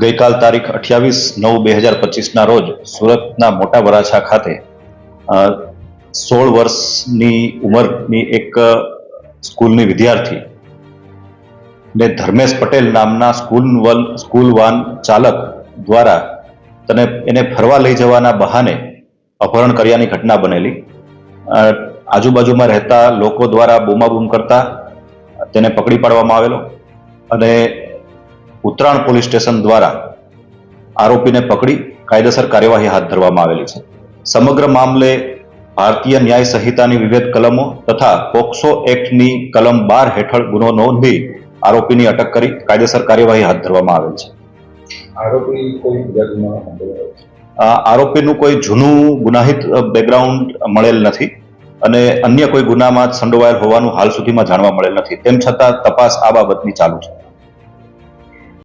ગઈકાલ તારીખ અઠ્યાવીસ નવ બે હજાર પચીસના રોજ સુરતના મોટા વરાછા ખાતે સોળ વર્ષની ઉંમરની એક સ્કૂલની વિદ્યાર્થી ને ધર્મેશ પટેલ નામના સ્કૂલ વન, સ્કૂલ વાન ચાલક દ્વારા તને, એને ફરવા લઈ જવાના બહાને અપહરણ કર્યાની ઘટના બનેલી. આજુબાજુમાં રહેતા લોકો દ્વારા બૂમાબૂમ કરતા તેને પકડી પાડવામાં આવેલો અને ઉત્તરાયણ પોલીસ સ્ટેશન દ્વારા આરોપીને પકડી કાયદેસર કાર્યવાહી હાથ ધરવામાં આવેલી છે. સમગ્ર મામલે ભારતીય ન્યાય સંહિતાની વિવિધ કલમો તથા પોક્સો એક્ટની કલમ બાર હેઠળ ગુનો નોંધી આરોપીની અટક કરી કાયદેસર કાર્યવાહી હાથ ધરવામાં આવેલ છે. આરોપી કોઈ આરોપીનું કોઈ જૂનું ગુનાહિત બેકગ્રાઉન્ડ મળેલ નથી અને અન્ય કોઈ ગુનામાં સંડોવાયેલ હોવાનું હાલ સુધીમાં જાણવા મળેલ નથી. તેમ છતાં તપાસ આ બાબતની ચાલુ છે.